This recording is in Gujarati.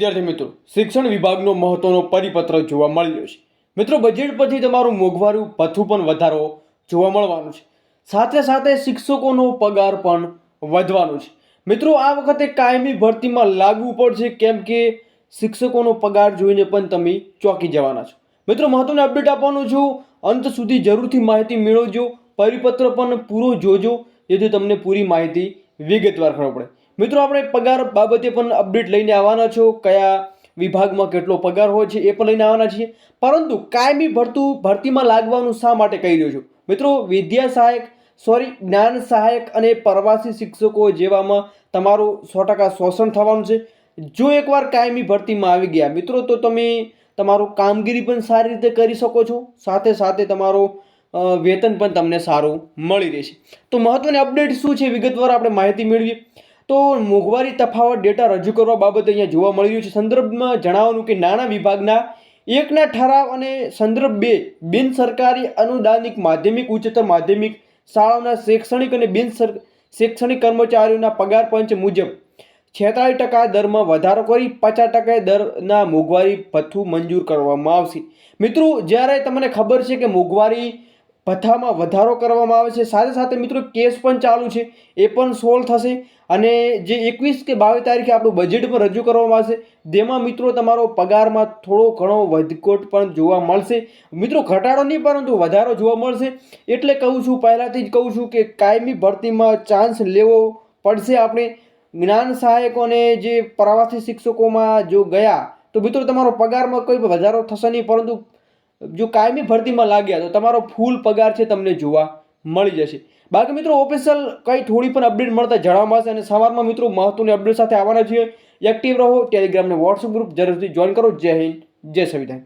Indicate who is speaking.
Speaker 1: વિદ્યાર્થી મિત્રો, શિક્ષણ વિભાગનો મહત્વનો પરિપત્ર જોવા મળ્યો છે. મિત્રો બજેટ પછી તમારું મોંઘવારું ભથ્થું પણ વધારો જોવા મળવાનું છે. સાથે સાથે શિક્ષકોનો પગાર પણ વધવાનો છે. મિત્રો, આ વખતે કાયમી ભરતીમાં લાગવું પડશે કેમ કે શિક્ષકોનો પગાર જોઈને પણ તમે ચોંકી જવાના છો. મિત્રો, મહત્વની અપડેટ આપવાનું છું. અંત સુધી જરૂરથી માહિતી મેળવજો. પરિપત્ર પણ પૂરો જોજો, જેથી તમને પૂરી માહિતી વિગતવાર ખબર પડે. મિત્રો, આપણે પગાર બાબતે પણ અપડેટ લઈને આવવાના છો. કયા વિભાગમાં કેટલો પગાર હોય છે એ પણ લઈને આવવાના છીએ. પરંતુ કાયમી ભરતું ભરતીમાં લાગવાનું શા માટે કહી રહ્યો છું? મિત્રો, વિદ્યા સહાયક સોરી જ્ઞાન સહાયક અને પ્રવાસી શિક્ષકો જેવામાં તમારું સો ટકા શોષણ થવાનું છે. જો એકવાર કાયમી ભરતીમાં આવી ગયા, મિત્રો, તો તમે તમારું કામગીરી પણ સારી રીતે કરી શકો છો. સાથે સાથે તમારો વેતન પણ તમને સારું મળી રહેશે. તો મહત્ત્વની અપડેટ શું છે? વિગતવાર આપણે માહિતી મેળવીએ. તો મોંઘવારી તફાવત ડેટા રજૂ કરવા બાબતે અહીંયા જોવા મળી રહ્યું છે. સંદર્ભમાં જણાવવાનું કે નાણાં વિભાગના એકના ઠરાવ અને સંદર્ભ બે, બિન સરકારી અનુદાનિક માધ્યમિક, ઉચ્ચતર માધ્યમિક શાળાઓના શૈક્ષણિક અને બિન શૈક્ષણિક કર્મચારીઓના પગાર પંચ મુજબ છેતાળીસ ટકા દરમાં વધારો કરી પચાસ ટકા દરના મોંઘવારી ભથ્થું મંજૂર કરવામાં આવશે. મિત્રો, જ્યારે તમને ખબર છે કે મોંઘવારી ભથ્થામાં વધારો કરવામાં આવે છે. સાથે સાથે મિત્રો કેસ પણ ચાલુ છે. એ પણ સોલ્વ થશે. અને જે એકવીસ કે બાવીસ તારીખે આપણું બજેટ પણ રજૂ કરવામાં આવશે. તેમાં મિત્રો તમારો પગારમાં થોડો ઘણો વધઘટ પણ જોવા મળશે. મિત્રો ઘટાડો નહીં, પરંતુ વધારો જોવા મળશે. એટલે કહું છું, પહેલાંથી જ કહું છું કે કાયમી ભરતીમાં ચાન્સ લેવો પડશે આપણે. જ્ઞાન સહાયકોને જે પ્રવાસી શિક્ષકોમાં જો ગયા, તો મિત્રો તમારો પગારમાં કોઈ વધારો થશે નહીં, પરંતુ જો કાયમી ભરતીમાં લાગ્યા તો તમારો ફૂલ પગાર છે તમને જોવા મળી જશે. બાકી મિત્રો ઓફિશિયલ કંઈ થોડી પણ અપડેટ મળતા જણાવવામાં આવશે અને સવારમાં મિત્રો મહત્વની અપડેટ સાથે આવવાના છીએ. એક્ટિવ રહો ટેલિગ્રામને વોટ્સઅપ ગ્રુપ જરૂરથી જોઈન કરો. જય હિન્દ, જય સંવિધાન.